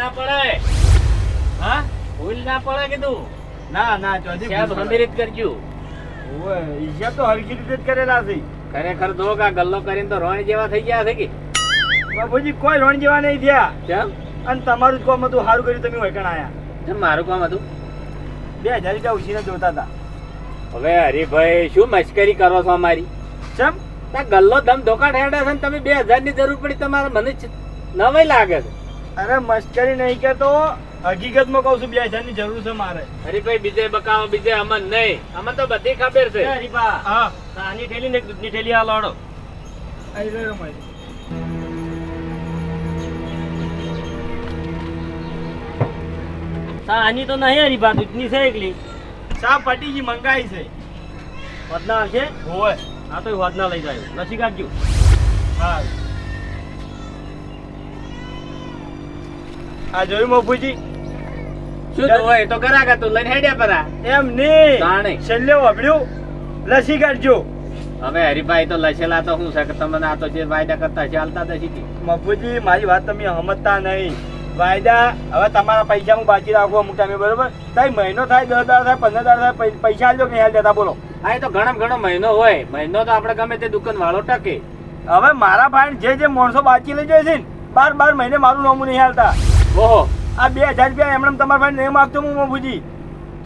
ના પડે હા? ભૂલ ના પડે કીધું. ના ના ચોધી સાહેબ હમીરીત કરજો. ઓય ઈજા તો હરખી રીતે જ કરેલા છે. ખરેખર તો કા ગલ્લો કરીને તો રોણ જેવા થઈ ગયા છે કે? બાપુજી કોઈ રોણ જેવા નહીં થયા. કેમ? અને તમારું જ કામ હતું સારું કર્યું તમે વૈકણ આયા. કેમ મારું કામ હતું? બે હજાર રૂપિયા ઉછીને જોતા હતા. હવે હરીભાઈ શું મશ્કરી કરો છો અમારી? આ ગલ્લો ધમ ધોકા ઠેરડા છે ને તમે બે હજારની જરૂર પડી તમારે મને નવાઈ લાગે છે. અરે મશ્કરી નહીં કરતો હકીકતમાં કહું છું બે હજારની જરૂર છે મારે. હરીભાઈ બીજે બકાવો બીજે અમન નહીં. અમન તો બધી ખબર છે. હા. આની ઠેલી ને દૂધની ઠેલી આ લોડો. આવી રહ્યો મારી. આની તો નહીં હરી બા દૂધની છે એકલી. પટી પટીજી મંગાઈ છે. વધના આવશે? હોય. આ તો વધના લઈ જાય. નસી કાઢજો. હા. આ જોયું મફુજી? શું એ તો કરાક હતું લઈને હેડ્યા પરા. એમ નહીં. તાણે. છેલ્લે વાપર્યું. લસી કાઢજો. હવે હરીભાઈ તો લસેલા તો શું છે કે તમને આ તો જે વાયદા કરતા ચાલતા નથી મફુજી મારી વાત તમે સમજતા નહીં. વાયદા હવે તમારા પૈસા હું બાકી રાખું અમુક ટાઈમે બરોબર? તાઈ મહિનો થાય દસ દાડા થાય પંદર દાડા થાય પૈસા આલજો કે હાલ દેતા બોલો. હા એ તો ઘણો ઘણો મહિનો હોય. મહિનો તો આપણે ગમે તે દુકાન વાળો ટકે. હવે મારા ભાઈ જે જે માણસો બાકી લઈ જાય છે ને બાર બાર મહિને મારું નામું નહીં હાલતા ઓહો. આ બે હજાર રૂપિયા એમણે તમારા ભાઈ નહીં માગતો હું મફુજી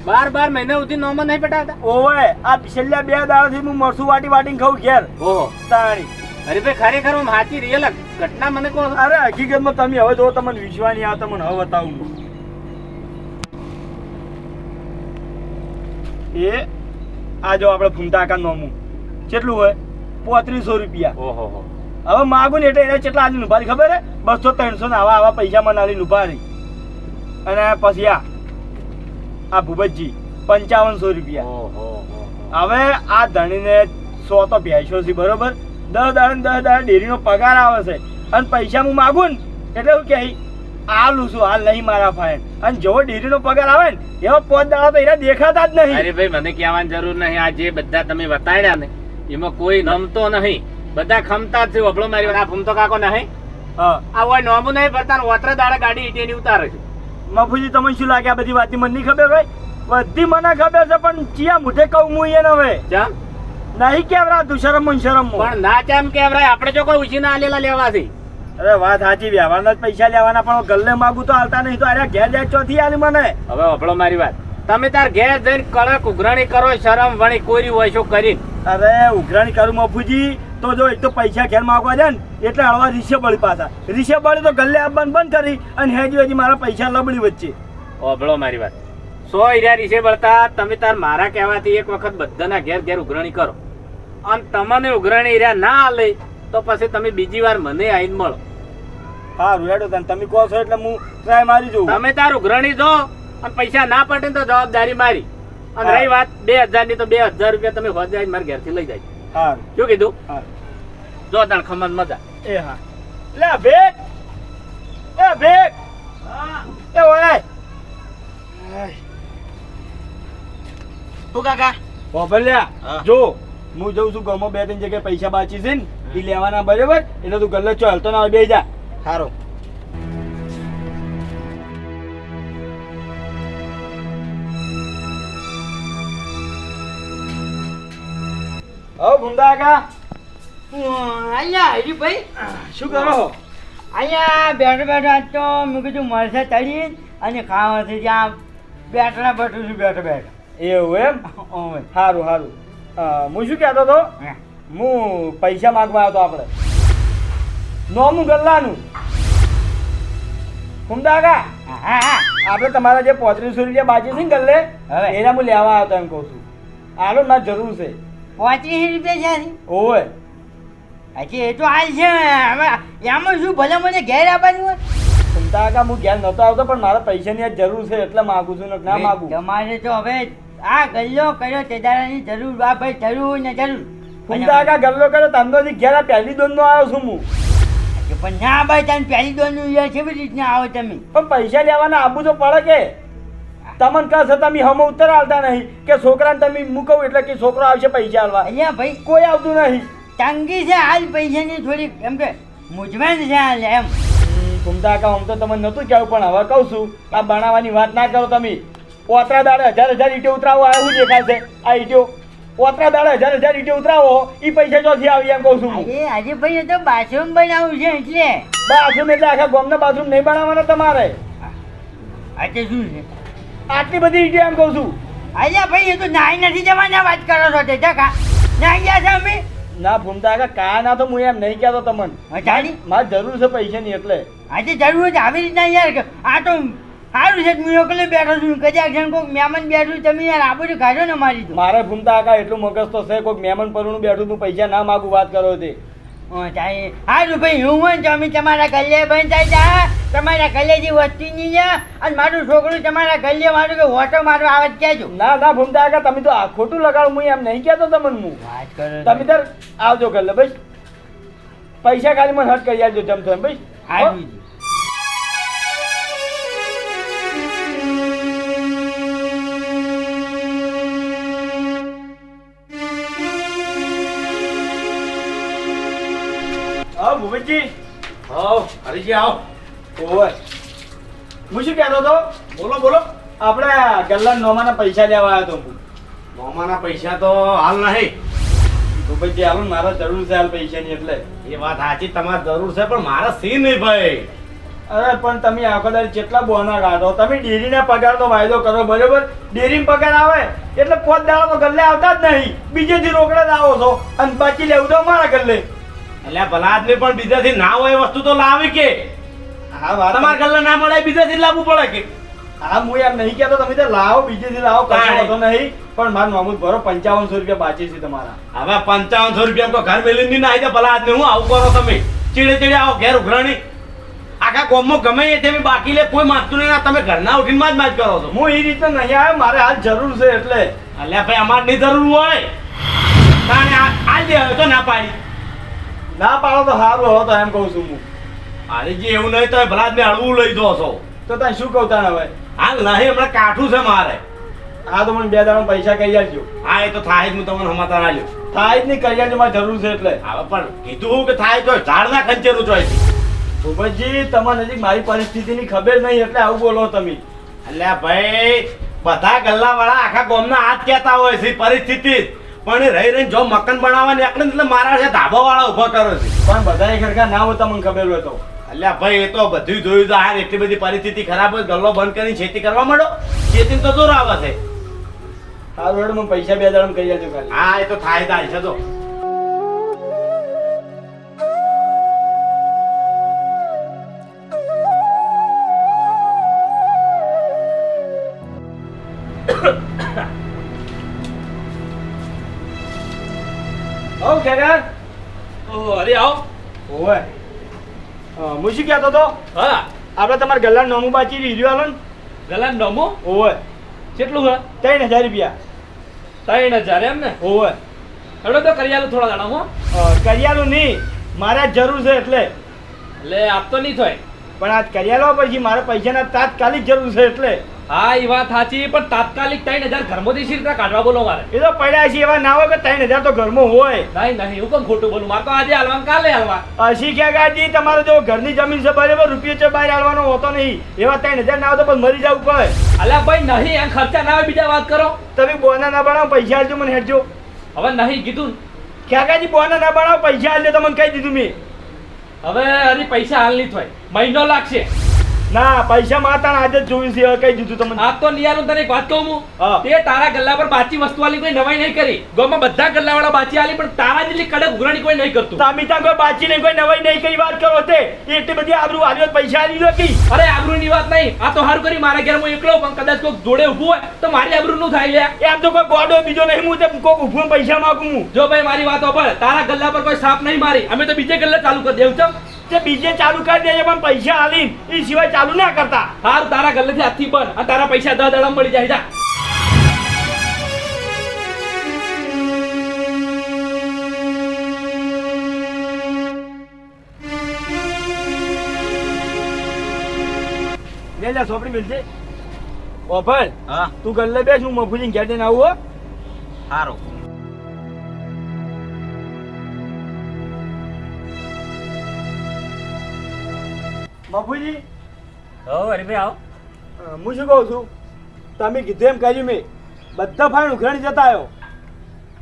બાર બાર મહિના સુધી નોમાં નહીં પટાવતા? ઓવે આ છેલ્લા બે દાડાથી હું મરસું વાટી વાટીને ખાઉં ઘેર. ઓહો. તાણી. અરે ભાઈ ખરેખર હું સાચી રિયલ ઘટના મને કહો અરે હકીકતમાં તમે હવે જો તમને વિશ્વાસ નહીં આવે તમને હવે બતાવું. એ આ જો આપણે ફૂમતા આકા નોમું. કેટલું હોય? પોત્રીસો રૂપિયા. ઓહો હો. હવે માગું ને એટલે એને કેટલા આલી ઊભા ખબર હે? બસો ત્રણસો ને આવા આવા પૈસા મને આલી રહી અને પછી આ આ ભૂપતજી પંચાવનસો રૂપિયા. હવે આ ધણીને સો તો ભેંસો છે બરોબર? દસ દાડે દસ દાડે ડેરીનો પગાર આવે છે. અને પૈસા હું માગું ને એટલે હું કહે આલું છું હાલ નહીં મારા ફાઈન અને જેવો ડેરીનો પગાર આવે ને એવા પોત દાડા તો એના દેખાતા જ નહીં. ભાઈ મને કહેવાની જરૂર નહીં. આ જે બધા તમે બતાડ્યા ને એમાં કોઈ નમતો નહીં. બધા ખમતા જ છે વભળો મારી વાત. આ ભૂમતો કાકો નહીં. હા. આ હોય નોમું નહીં ભરતા ઓતરે દાડે ગાડી ઈટીની ઉતારે છે. મફુજી તમને શું લાગે આ બધી વાતની? મને નહીં ખબર હોય? બધી મને ખબર છે પણ ચિયા મુઠે કહું હું એને હવે. ચમ? નહીં કેવરાતું દુશરમ મુશરમ પણ ના કેમ કેવરાય? આપણે જો કોઈ ઉછીના આલેલા લેવા છે. અરે વાત સાચી વ્યવહારના જ પૈસા લેવાના પણ ગલ્લે માગું તો હાલતા નહીં તો અરે ઘેર જાય ચોથી આલી મને. હવે અભળો મારી વાત. તમે તાર ઘેર જઈને કડક ઉઘરાણી કરો શરમ વણી કોરી હોય શું કરી અરે ઉઘરાણી કરું મફુજી. તો જો એક તો પૈસા ઘેર માગવા જાય ને એટલે હળવા રીસે બળી પાછા. રીસે બળી તો ગલ્લે આપવાનું બંધ કરી અને હેજી હજી મારા પૈસા લબડી વચ્ચે. ઓભળો મારી વાત. સો હીરા રીસે બળતા તમે તાર મારા કહેવાથી એક વખત બધાના ઘેર ઘેર ઉઘરણી કરો. અને તમને ઉઘરાણી હીરા ના આલે તો પછી તમે બીજી વાર મને આવીને મળો. સારું હેડો તને. તમે કહો છો એટલે હું ટ્રાય મારી જોઉં. તમે તાર ઉઘરાણી જો અને પૈસા ના પડે તો જવાબદારી મારી. અને. રહી વાત બે હજારની તો બે હજાર રૂપિયા તમે હોજ જાય મારા ઘેરથી લઈ જાય. સારું શું કીધું? હા જો તાણ ખમણ મજા. એ હા. લે ભેટ. એ ભેટ. એ ઓય. તું કાકા? બોબલ્યા જો હું જઉં છું ગમો બે ત્રણ જગ્યાએ પૈસા બાચી છે ને એ લેવાના બરાબર એટલે તું ગલ્લો ચાલતો ના ના બે જા. સારું હો ભૂંડા કા અહીંયા હરીભાઈ શું કરો છો? અહીંયા બેઠા બેઠા આજ તો મેં કીધું મળશે તળી અને ખાવાથી જ્યાં બેઠા બેઠું છું બેઠા બેઠા. એવું એમ? સારું સારું હું શું કહેતો હતો? હું. પૈસા માંગવા આવ્યો હતો આપણે. નોમું ગલ્લાનું. ભૂંડા કા હા હા હા. આપણે તમારા જે પોત્રીસો રૂપિયા બાકી છે ને ગલ્લે. એના હું લેવા આવ્યો એમ કહું છું. આલો ના જરૂર છે. પાંત્રીસ રૂપિયા છે ને ઓય. હજી એ તો હાલ છે હવે એમાં શું ભલે મને ઘેર આપવાનું હોય? ચિંતા કા હું ઘેર નહોતો આવતો પણ મારા પૈસાની આજ જરૂર છે એટલે માગું છું ને ના માગું. તમારે તો હવે આ ગલ્લો કર્યો તે દાડાની જરૂર બા ભાઈ જરૂર ને જરૂર. ચિંતા કા ગલ્લો કરે ધંધોથી ઘેર આ પહેલી દોન નો આવ્યો છું હું. પણ ના ભાઈ તને પહેલી દોનનું યાર કેવી રીતના આવો તમે? પણ પૈસા લેવાના આબુ તો પડે કે. તમને કહે છે તમે હમ ઉત્તર આવતા નહીં. કે છોકરાને તમે મૂકવું એટલે કે છોકરો આવશે પૈસા આલવા. અહીંયા ભાઈ કોઈ આવતું નહીં. તંગી છે હાલ પૈસાની થોડી એમ કે મૂંઝવણ છે આજ એમ. ઘૂમતા કા આમ તો તમને નતું કહેવું પણ હવે કહું છું આ બનાવવાની વાત ના કરો તમે. પોતરા દાડે હજાર હજાર ઈટો ઉતરાવો શું દેખાય છે? આ ઈટો. પોતરા દાડે હજાર હજાર ઈટો ઉતરાવો એ પૈસા ચોથી આવી એમ કહું છું. એ આજે આજે ભાઈ તો બાથરૂમ બનાવું છે એટલે. બાથરૂમ એટલે આખા ગામના બાથરૂમ નહીં બનાવવાના તમારે? આજે શું છે? આટલી બધી ઈટો એમ કહું છું. આજે ભાઈ એ તો નાઈ નથી જવાના વાત કરો છો તે જગા નાઈ ગયા છે અમે? ના ભૂમતા કા કા ના તો હું એમ નહીં કહેતો તમને. જાણી. મારે જરૂર છે પૈસાની એટલે. આજે જરૂર છે આવી રીતના યાર આ તો સારું છે હું એકલે બેઠો છું કદાચ જણ કોઈક મહેમાન બેઠું તમે યાર આબુ કાઢો ને મારી મારે ભૂમતા કા એટલું મગજ તો છે કોઈક મહેમાન પરનું બેઠું તું પૈસા ના માગું વાત કરો તે. ચાલે સારું ભાઈ હું હોય તો અમે તમારા ગલ્લે બંધ થાય જા તમારા ગલ્લે વસ્તી નહીં જા અને મારું છોકરું તમારા ગલ્લે મારું કે હોટો મારો આવે જ કહેજો. ના ના ભૂમતા તમે તો આ ખોટું લગાડો હું એમ નહીં કહેતો તમને હું. વાત કરો તમે તાર આવજો ગલ્લે ભાઈ પૈસા ખાલી મને હટ કરી આવજો જમતો એમ ભાઈ સારું છે. હા ભૂપતજી હો હરીજી આવો. ઓય. હું શું કહેતો હતો? બોલો બોલો. આપણે ગલ્લા નોમાના પૈસા લેવા આવ્યો હતો હું. પૈસા તો હાલ નહીં. ભૂપતજી હાલો ને મારે જરૂર છે હાલ પૈસાની એટલે. એ વાત સાચી તમારે જરૂર છે પણ મારા સી નહીં ભાઈ. અરે પણ તમે આખો દાડી જેટલા બોના કાઢો તમે ડેરીના પગારનો વાયદો કરો બરોબર? ડેરીમાં પગાર આવે એટલે પોત તો ગલ્લે આવતા જ નહીં. બીજેથી રોકડા જ આવો છો અને બાકી લેવું તો મારા ગલ્લે. એટલે ભલા આદમી પણ બીજાથી ના હોય એ વસ્તુ તો લાવે કે? હા વાત તમારા ગલ્લે ના મળે બીજાથી લાવવું પડે કે? હા હું યાર નહીં કહેતો તમે તો લાવો બીજેથી લાવો કશો. વાંધો નહીં. પણ મારું મામૂદ ભરો પંચાવનસો રૂપિયા બાકી છે તમારા. હવે પંચાવનસો રૂપિયા તો ઘર મેલી નહીં આવી ભલા આદમી હું આવું કરો તમે? ચીડે ચીડે આવો ઘેર ઉઘરાણી. આખા ગામમાં ગમે એ તેમ બાકી લે કોઈ માગતું નહીં. ના તમે ઘરના ઉઠીને માં જ માજ કરો છો. હું એ રીતે નહીં આવ્યો મારે હાલ જરૂર છે એટલે. અલ્યા ભાઈ અમારે નહીં જરૂર હોય. કારણ આ આ દે હવે તો ના પાડી. ના પાડો તો સારું હવે તો એમ કહું છું હું. હારીજી એવું નહીં તો ભલા મેં હળવું લઈ દો છો. તો તને શું કહું તાણ હવે? હા નહીં હમણાં કાઠું છે મારે. હા તો મને બે દાડા પૈસા કહી આપજો. હા એ તો થાય જ હું તમને સમાધાન આવ્યો થાય જ નહીં કરી આવજો મારે જરૂર છે એટલે. હવે પણ કીધું હું કે થાય તો ઝાડના ખંચેરું ચોય ભૂપતજી તમારે નજીક મારી પરિસ્થિતિની ખબર નહીં એટલે આવું બોલો તમે. અલ્યા ભાઈ બધા ગલ્લા વાળા આખા ગામના હાથ કહેતા હોય છે પરિસ્થિતિ. જ. પણ રહી રહીને જો મકાન બનાવવા નીકળે એટલે મારા છે ધાબા વાળા ઊભો કરો છે. પણ બધા ખરખા ના હોય તમને ખબર હોય તો. અલ્યા ભાઈ એ તો બધું જોયું તો હાર એટલી બધી પરિસ્થિતિ ખરાબ હોય ગલ્લો બંધ કરીને ખેતી કરવા માંડો? ખેતી તો દૂર આવે છે. સારું હેડ મને પૈસા બે દાડમ કહી જજો ખાલી. હા એ તો થાય થાય છે તો. હો ખેગર અરે આવો. અ, હું શું કહેતો હતો? હા. આપણે તમારે ગલ્લા નોમું બાચી રીઝ્યુ આલો ને. નમો? ઓવે. કેટલું હે ત્રણ હજાર રૂપિયા. ત્રણ હજાર એમ ને? હેડો તો કરિયાલું થોડા દાડા અ, કરિયાલું નહીં. મારે જરૂર છે એટલે. એટલે આપતો નહીં થાય. પણ આજ કરિયાલો પછી મારે પૈસાના તાત્કાલિક જરૂર છે એટલે. હા એ વાત સાચી પણ તાત્કાલિક ત્રણ હજાર ઘરમાંથી શી રીતે કાઢવા બોલો મારે? એ તો પડ્યા છે એવા ના હોય કે ત્રણ હજાર તો ઘરમાં હોય. નહીં નહીં હું પણ ખોટું બોલું? મારે તો આજે હાલવા કાલે હાલવા અસી ક્યાં ગાડી તમારે જો ઘરની જમીન છે બરાબર રૂપિયો છે બહાર હાલવાનો હોતો નહીં. એવા ત્રણ હજાર ના હોય તો પણ મરી જવું પડે અલ્યા ભાઈ નહીં આ ખર્ચા ના આવે બીજા વાત કરો. તમે બોના ના બનાવો પૈસા આપજો મને હેઠજો હવે નહીં કીધું. ક્યાંકાજી બોના ના બનાવો પૈસા આપજો તમને કહી દીધું મેં. હવે અરે પૈસા હાલ નહીં થાય. મહિનો લાગશે. ના પૈસા માતા આજે જોયું છે કઈ દીધું તમને? આ તો નિયાલું તને એક વાત કહું હું? તે તારા ગલ્લા પર બાચી વસ્તુ વાળી કોઈ નવાઈ નહીં કરી. ગોમાં બધા ગલ્લા વાળા બાચી આલી પણ તારા જેટલી કડક ઉઘરાણી કોઈ નહીં કરતું. તમે કોઈ બાચી નહીં કોઈ નવાઈ નહીં કઈ વાત કરો તે. એટલી બધી આબરૂ હાલ્યો પૈસા આલી નથી અરે અરે આબરૂની વાત નહીં. આ તો હારું કરી મારા ઘેર હું એકલો પણ કદાચ કોઈક જોડે ઊભું હોય તો મારી આબરૂ નું થાય લે એમ તો કોઈ ગોડો બીજો નહીં હું તે કોઈ ઉભું પૈસા માંગુ હું. જો ભાઈ મારી વાત પર તારા ગલ્લા પર કોઈ સાપ નહીં મારી. અમે તો બીજે ગલ્લા ચાલુ કરી દેવું ચમ. તે બીજે ચાલુ કરી દેજે પણ પૈસા આલી એ સિવાય ચાલુ ના કરતા. હારું તારા ગલ્લેથી હાથથી બંધ અને તારા પૈસા દડા મળી જાય જા. લે લે સોપડી મિલશે ઓફર હા? તું ગલ્લે બેસ હું મફુજી ઘેર જઈને આવું હો. બાપુજી? હો હરીભાઈ આવો. હું શું કહું છું? તમે કીધું એમ કર્યું મેં. બધા ફાઈન ઉઘરાણી જતા આવ્યો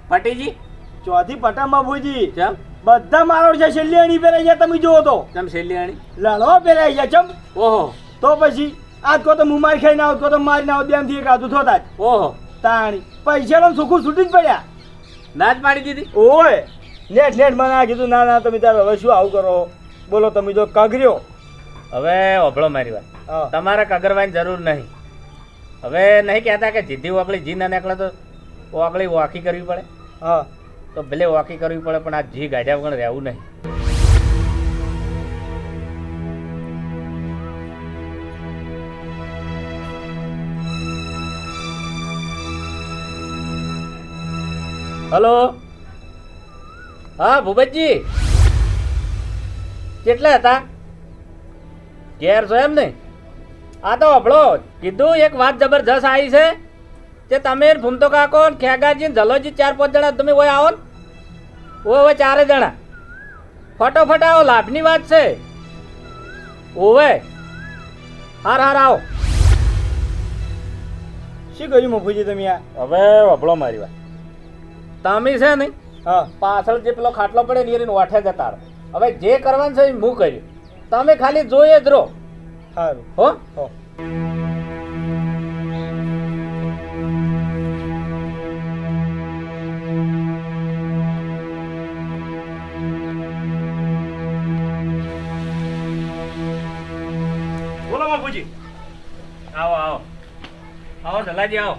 પટેજી? ચોથી પટા બાપુજી. ચમ? બધા મારો છે અણી પહેરાઈ ગયા તમે જોવો તો. ચમ શેલિયાણી લડવા પહેરાઈ ગયા ચમ? ઓહો. તો પછી આજ કો તો હું મારી ખાઈને આવું કો તો મારી ના આવું બેમથી એક આધું થોતા ઓહો. તાણી પૈસા સુખું છૂટી જ પડ્યા. ના જ પાડી દીધી? ઓય નેટ નેટ મને આ કીધું ના ના તમે તાર હવે શું આવું કરો? બોલો તમે જો કગર્યો. હવે ઓભળો મારી વાત. તમારે કગરવાની જરૂર નહીં. હવે નહીં કહેતા કે જીધી ઓકળી જી ના નીકળે તો ઓકળી વાકી કરવી પડે? હા. તો ભલે વાકી કરવી પડે પણ આ જી ગાઢ્યા વગર રહેવું નહીં. હલો? હા ભૂપતજી. કેટલા હતા? ઘેર છો એમ ને આ તો હભળો કીધું એક વાત જબરજસ્ત આવી છે તે તમે ભૂમતો કાકો ખેગાજી ને જલોજી ચાર પાંચ જણા તમે ઓય આવો ને. ઓવે ચારે જણા. ફટોફટ આવો લાભની વાત છે. ઓવે હાર હાર આવો. શું કર્યું મફુજી તમે આ? હવે અભળો મારી વાત. તમે છે ને હા. પાછળ જે પેલો ખાટલો પડે ને એની વાઠે જતા રહો. હવે જે કરવાનું છે એ હું કર્યું. તમે ખાલી જોઈએ જ રહો. સારું હો? હો. આવો આવો. આવો જલાજી આવો.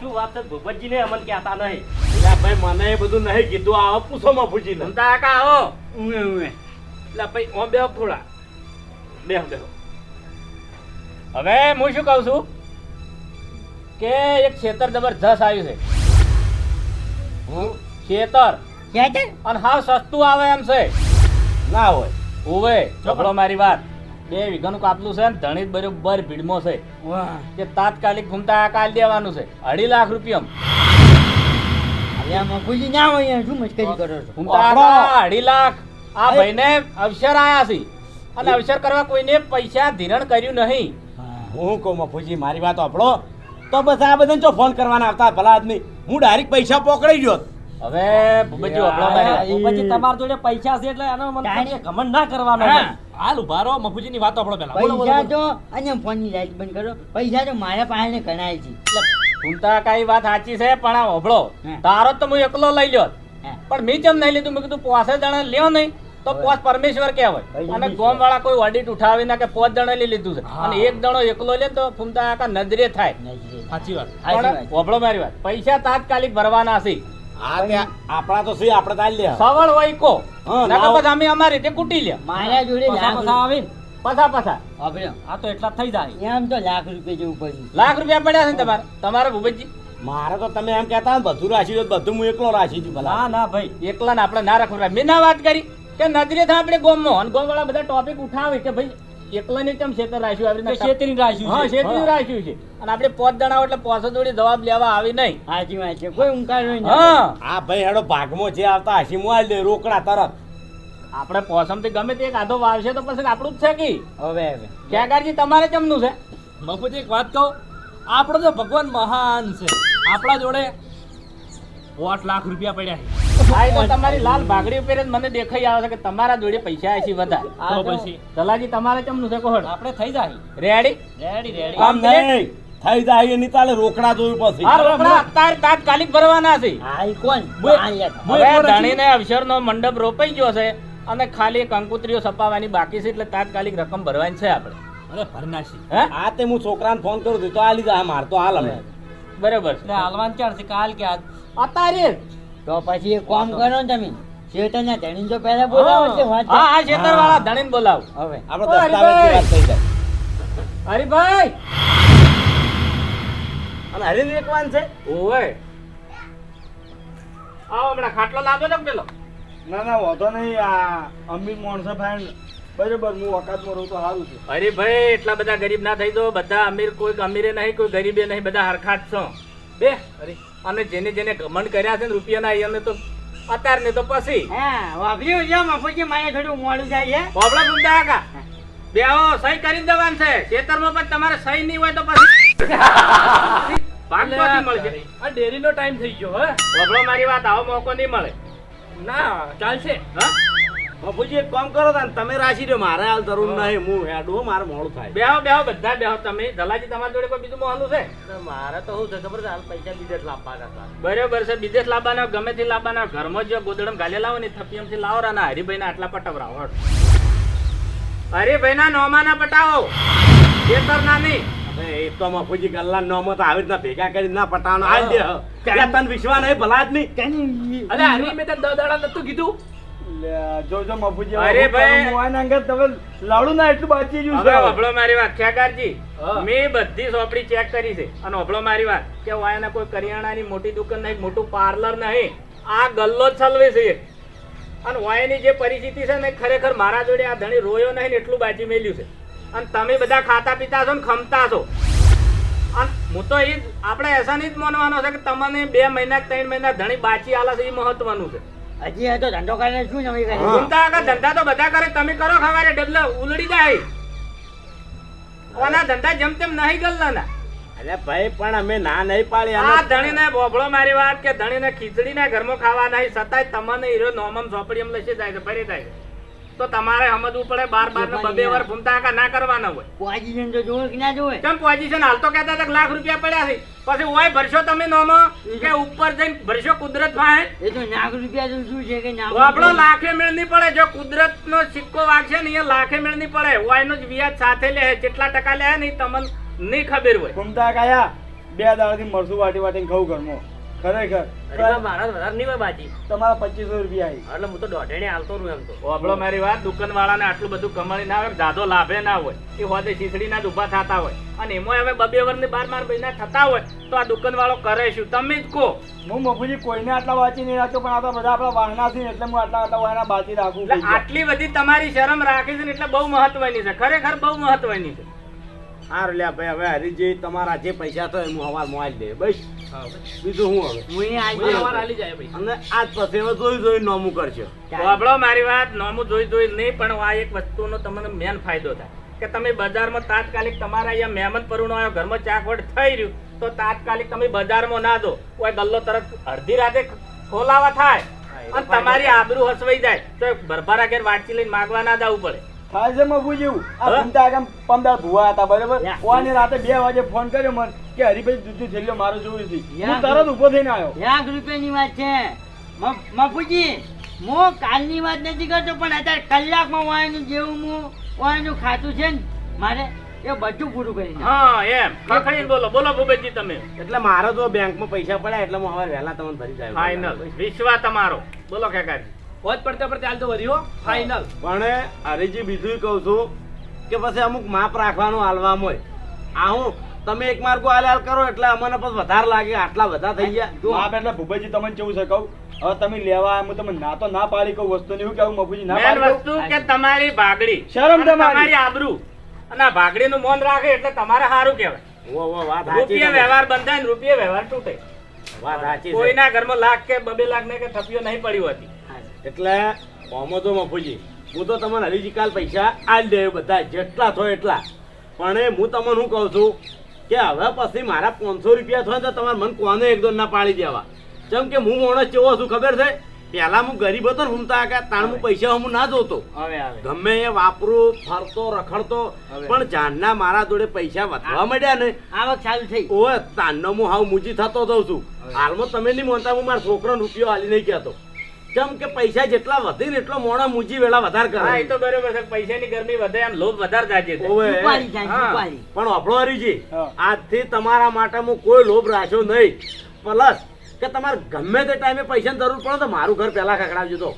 શું વાત છે? ભૂપતજી ને અમને કહેતા નહીં. એટલે ભાઈ મને એ બધું નહીં કીધું. આવો પૂછો બાપુજી ને ઘૂમતા આવો. એટલે ભાઈ ઓમ બેહો થોડા બેહો બેહો હવે હું શું કહું છું કે એક ખેતર જબરજસ્ત આવ્યું છે. ખેતર. અને હા સસ્તું આવે એમ છે. ના હોય. ઉવે ચોપડો મારી વાત. બે વીઘાનું કાપલું છે ને ધણી બરોબર ભીડમો છે. કે તાત્કાલિક ઘૂમતા કાલ દેવાનું છે. અઢી લાખ રૂપિયા અઢી લાખ. આ ભાઈને અવસર આયા છે. અને અવસર કરવા કોઈને પૈસા ધિરણ કર્યું નહીં. હું. કહું મફુજી મારી વાત આપણો તો બસ આ બધાને જો ફોન કરવાના આવતા ભલા આદમી. હું ડાયરેક્ટ પૈસા પકડાઈ ગયો. હવે ભૂપતજી વાપરો મારી વાત. જોડે પૈસા છે એટલે આનો મને. ખાલી ઘમંડ ના કરવાનો હા. હાલ ઊભા રહો મફુજી ની વાત આપણો બોલો, પૈસા જો અને ફોનની લાઈટ બંધ કરો. પૈસા જો મારા પાસે ગણાય છે. ઘૂમતા કઈ વાત સાચી છે પણ આ હોભળો તારો તો હું એકલો લઈ લ્યો. પણ મેં જેમ નહીં લીધું? મેં કીધું પોસે જણા લ્યો નહીં. તો પોસ પરમેશ્વર કહેવાય. અને. ગોમ વાળા કોઈ ઓડિટ ઉઠાવી ના કે પોસ જણા લઈ લીધું છે. અને એક જણો એકલો લે તો ફૂમતા આખા નજરે થાય. સાચી વાત. પણ વાત. મારી વાત. પૈસા તાત્કાલિક ભરવાના છે. આપણા તો આપણે તાલ લે સવળ હોય કો. નકર અમે અમારી રીતે કૂટી લ્યા. મારા જોડે આવે. પછા પછા આ તો એટલા થઈ જાય. એમ તો લાખ રૂપિયા જેવું પડ્યું. લાખ રૂપિયા પડ્યા છે ને તમારે? તમારે ભૂપતજી મારે તો તમે એમ કહેતા બધું રાશી દો બધું હું એકલો રાશી છું ભલા. ના ભાઈ. એકલા ને આપણે ના રાખવું મેં ના વાત કરી. કે નજરે થાય આપણે ગોમમાં. અને ગોમ વાળા બધા ટોપિક ઉઠાવે કે ભાઈ એકલા ને કેમ ક્ષેત્ર રાખ્યું? આવી રીતે શેતરી રાખ્યું હા છે. ક્ષેત્રી રાખ્યું છે. અને આપણે પોત જણાવો એટલે પોસો જોડે જવાબ લેવા આવી નહીં. હાજી વાત છે. કોઈ ઊંકાર નહીં. હા. આ ભાઈ હેડો ભાગમાં જે આવતા હસી મુઆલ દે રોકડા તરત. આપણે પોસમથી ગમે તે એક આધો વાવશે તો પછી આપણું જ છે કે? હવે હવે. ક્યાંકારજી તમારે કેમનું છે? મફુજી એક વાત કહું. આપણો તો ભગવાન મહાન છે. આપણા જોડે આઠ લાખ રૂપિયા પડ્યા એ તો તમારી લાલ ભાગડી ઉપર મને દેખાઈ આવે છે કે તમારા જોડે પૈસા છે વધારે. પછી? દલાજી તમારે કેમનું છે કોહડ? આપણે થઈ જાય. રેડી રેડી રેડી આમ નહીં. થઈ જાય એની તાલે રોકડા જોયું પછી આ રોકડા અત્યારે તાત્કાલિક ભરવાના છે. હા કોણ? બોલ. આ લે. હવે ધણીને અવસરનો મંડપ રોપાઈ ગયો છે અને ખાલી કંકુત્રીઓ સપાવવાની બાકી છે એટલે તાત્કાલિક રકમ ભરવાની છે આપણે. અરે ભરનાશી હે? આ તે હું છોકરાને ફોન કરું છું તો આ લીધા માર તો હાલ અમે. બરાબર. છે હાલવાન ચાર છે? કાલ કે આજ? અત્યારે તો પછી એક કામ કરો ને તમે. શેઠના ધણીને જો પહેલા બોલાવો છે વાત હા હા શેતર વાળા ધણીને બોલાવો. હવે. આપણે દસ્તાવેજ વાત થઈ જાય. હરીભાઈ. અને હરીને એકવાન છે. ઓવે. આવો હમણાં ખાટલો લાવો ને પેલો. ના ના વાંધો નહીં. આ અમીર માણસો ફાઈન બરાબર હું વખતમાં રહું તો સારું છે. હરીભાઈ એટલા બધા ગરીબ ના થઈ દો. બધા અમીર કોઈ અમીરે નહીં કોઈ ગરીબે નહીં. બધા હરખાત છો. બે હરી અને જેને જેને ઘમંડ કર્યા છે ને રૂપિયાના એને તો અત્યારે ને તો પછી. હા વાપર્યું છે મફુજી મારે થોડું મોડું જાય છે પોપડા ભૂમતા કાકા બેહો સહી કરી દેવાનું છે. ખેતરમાં પણ તમારે સહી નહીં હોય તો પછી ભાગ મળશે. આ ડેરીનો ટાઈમ થઈ ગયો હે. વગડો મારી વાત આવો મોકો નહીં મળે. ના ચાલશે. હા? બાપુજી એક કામ કરો ને તમે રાશી દો મારે હાલ જરૂર નહીં હું હેડું મારે મોડું થાય. બેહો બેહો બધા બેહો તમે ધલાજી તમારી જોડે કોઈ બીજું મોહલું છે? મારે તો હું છે ખબર છે હાલ પૈસા વિદેશ લાવવાના હતા. બરાબર છે વિદેશ લાવવાના ગમે થી લાવવાના ઘરમાં જો ગોદડમ ગાલે લાવો ને થપિયમથી લાવો રા ના હરિભાઈ આટલા પટાવરાવો હટ. હરિભાઈના નોમાના પટાવો. ખેતર ના નહીં એ તો બાપુજી ગલ્લા નોમો તો આવી રીતના ભેગા કરી ના પટાવાનો આ દે તને વિશ્વાસ નહીં ભલા જ નહીં. અરે હરી મેં તને દસ દાડા નતું કીધું. જોજો મફુજી અરે ભાઈ. હું અંગત તમે લાડુ ના એટલું બાકી રહ્યું છે. હભળો મારી વાત. ખ્યાગારજી હા. મેં બધી સોપડી ચેક કરી છે. અને હભળો મારી વાત. કે વાયાના કોઈ કરિયાણાની મોટી દુકાન નહીં મોટું પાર્લર નહીં. આ ગલ્લો જ ચલવે છે. અને વાયાની જે પરિસ્થિતિ છે ને ખરેખર મારા જોડે આ ધણી રોયો નહીં ને એટલું બાજી મેલ્યું છે. અને તમે બધા ખાતા પીતા છો ને ખમતા છો. અને હું તો એ આપણે એસા નહીં જ માનવાનો છે કે તમને બે મહિના ત્રણ મહિના ધણી બાચી આલા છે એ મહત્વનું છે. હજી આ તો ધંધો કરીને શું નવી કરી. ચિંતા આગળ ધંધા તો બધા કરે. તમે કરો ખવારે ડબલા ઉલડી જાય. ઓના ધંધા જેમ તેમ નહીં ગલ્લાના. અરે ભાઈ પણ અમે ના નહીં પાડી. આ ધણીને બોભળો મારી વાત કે ધણીને ખીચડીના ઘરમાં ખાવા નહીં. સતાય તમને હીરો નોમમ ઝોપડી એમ લસી જાય ફરી જાય તો તમારે સમજવું પડે બાર બાર ને બબે વાર ભૂમતા આકા ના કરવાના હોય. પોઝિશન તો જોવે કે ના જોવે? કેમ પોઝિશન? હાલ તો કહેતા હતા લાખ રૂપિયા પડ્યા છે. પછી ઓય ભરશો તમે નોમો કે ઉપર જઈને ભરશો કુદરત ભાઈ એ તો લાખ રૂપિયા જો શું છે કે ના આપણો લાખે મેળ નહીં પડે. જો કુદરત નો સિક્કો વાગશે ને એ લાખે મેળ નહીં પડે. ઓયનો જ વ્યાજ સાથે લે જેટલા ટકા લે નહીં તમને નહીં ખબર હોય. ભૂમતા કયા બે દાડાથી મરસું વાટી વાટીને ખાવું ઘરમાં. ખરેખર. મારા વધારે નહીં હોય બાજી. તમારા પચીસો રૂપિયા આવી. એટલે હું તો દોઢેણે હાલતો રહું એમ તો. ઓબળો મારી વાત દુકાનવાળાને આટલું બધું કમાણી ના હોય જાદો લાભે ના હોય. એ હોદે શીસડીના જ થતા હોય. અને એમાં હવે બબે વર્ષની બાર બાર મહિના થતા હોય તો આ દુકાનવાળો કરે શું? તમે જ કહો. હું મફુજી કોઈને આટલા વાંચી નહીં રાખતો પણ આ બધા આપણા વાહના છે એટલે હું આટલા આટલા વાહના બાકી રાખું એટલે આટલી બધી તમારી શરમ રાખી છે ને એટલે બહુ મહત્વની છે. ખરેખર બહુ મહત્વની છે. સારું લ્યા ભાઈ હવે હરીજી તમારા જે પૈસા થાય હું હવાર મોબાઈલ દે બસ. બીજું હું હવે? હું અહીં આવી મને જાઉં. વાર હાલી જાય ભાઈ. અને આજ પછી હવે જોઈ જોઈ નોમું કરશે ઓબળો મારી વાત નોમું જોઈ જોઈ નહીં પણ આ એક વસ્તુનો તમને મેન ફાયદો થાય. કે તમે બજારમાં તાત્કાલિક તમારા અહીંયા મહેમાન પરુણો આવ્યો ઘરમાં ચાકવડ થઈ રહ્યું તો તાત્કાલિક તમે બજારમાં ના દો. કોઈ ગલ્લો તરત અડધી રાતે ખોલાવા થાય. અને તમારી આબરૂ હસવાઈ જાય. તો ભરભરા ઘેર વાટકી લઈને માગવા ના જવું પડે. થાય છે મફુજી એવું આ હવે? આગળ પંદર ભૂવા હતા બરાબર? યા. રાતે બે વાગે ફોન કર્યો મને કે હરીભાઈ દૂધની થેલીઓ મારું જોયું છે. હું તરત ઊભો થઈને આવ્યો. લાખ રૂપિયાની વાત છે. મફુજી હું કાલની વાત નથી કરતો પણ અત્યારે કલાકમાં વાયનું જેવું હું વાયનું ખાતું છે ને મારે એ બધું પૂરું કરી હા એમ. ખખડીને બોલો. બોલો ભૂપેજી તમે. એટલે મારો તો બેંકમાં પૈસા પડ્યા એટલે હું હવે વહેલા તમને ભરી જાય ફાઇનલ વિશ્વાસ તમારો. બોલો કાકાજી. હોજ પડતા પડતા હાલ તો વધ્યો ફાઈનલ પણ હરીજી બીજું કહું છું કે પછી અમુક માપ રાખવાનું હાલવામાં આ હું તમે એક માર્ગો હાલ હાલ કરો એટલે અમને પછી વધારે લાગે આટલા બધા થઈ ગયા. માપ એટલે ભૂપેજી તમને કેવું છે કહું? હવે તમે લેવા હું તમને ના તો ના પાડી કહું વસ્તુ નહીં કેવું મફુજી ના પાડી વસ્તુ કે તમારી ભાગડી શરમ તમારી. આબરૂ. અને આ ભાગડીનું મોન રાખે એટલે તમારે સારું કહેવાય. રૂપિયા વ્યવહાર બંધાય ને રૂપિયા વ્યવહાર તૂટે. કોઈના ઘરમાં લાખ કે બબે લાખ ને કે થપિયો નહીં પડ્યું હોતી. એટલે ઓમો તો મફુજી હું તો તમને હરીજી કાલ પૈસા આલ દે બધા જેટલા થો એટલા. પણ એ હું તમને શું કહું છું કે હવે પછી મારા પાંચસો રૂપિયા થાય તો તમારે મન કોને એક દોન ના પાડી દેવા? જેમ કે હું માણસ કેવો છું ખબર છે? પેલા હું ગરીબ હતો ને હુમતા કે તાણ હું પૈસા હું ના જોતો. ગમે એ વાપરું ફરતો રખડતો પણ જાનના મારા જોડે પૈસા વધવા માંડ્યા ને આવક ચાલુ થઈ. ઓય તાનનો હું હાવ મુજી થતો જઉં છું. હાલમાં તમે નહીં માનતા હું મારા છોકરાનો રૂપિયો હાલી નહીં કહેતો. જેમ કે પૈસા જેટલા વધે ને એટલો મોણો મૂજી વેળા વધારે હા એ કરે તો બરોબર છે. પૈસાની ગરમી વધે એમ લોભ વધારે જાજે જાય પણ આપણો હરીજી આજથી તમારા માટે હું કોઈ લોભ રાખ્યો નહીં. પ્લસ કે તમારે ગમે તે ટાઈમે પૈસાની જરૂર પડે તો મારું ઘર પહેલા ખકડાવજો તો.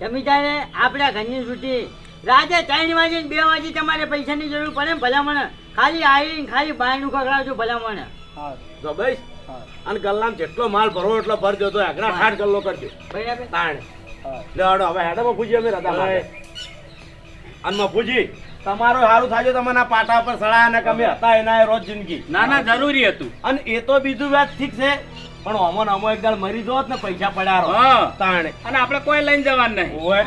તમે તારે આપણા ઘરની છૂટી રાતે ત્રણ વાગે ને બે વાગે તમારે પૈસાની જરૂર પડે ને ભલા મને ખાલી આવીને ખાલી બહારનું ખકડાવજો ભલામણ. મને હા બસ. હા અને ગલ્લામ જેટલો માલ ભરવો એટલો ભરજો તો આગળ ઠાઠ ગલ્લો કરજો. તાણે. હા. લે હવે હેડો મફુજી અમે રજા માટે. અને પૂજી તમારું સારું થાય તમારા પાટા પર સળા અને કમે હતા એના એ રોજ જિંદગી. ના ના જરૂરી હતું. અને એ તો બીજું વાત ઠીક છે પણ અમો અમો એક દાડ મરી જોત ને પૈસા પડ્યા રહો. તાણે. અને આપણે કોઈ લઈને જવાનું નહીં. ઓય.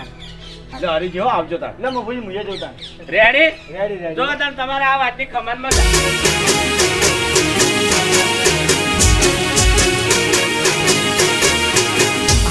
એટલે હરી જેવો આવજો તાર એટલે મફુજી મુજે જોતા. રેડી રેડી જો તાર તમારે આ વાતની ખમનમાં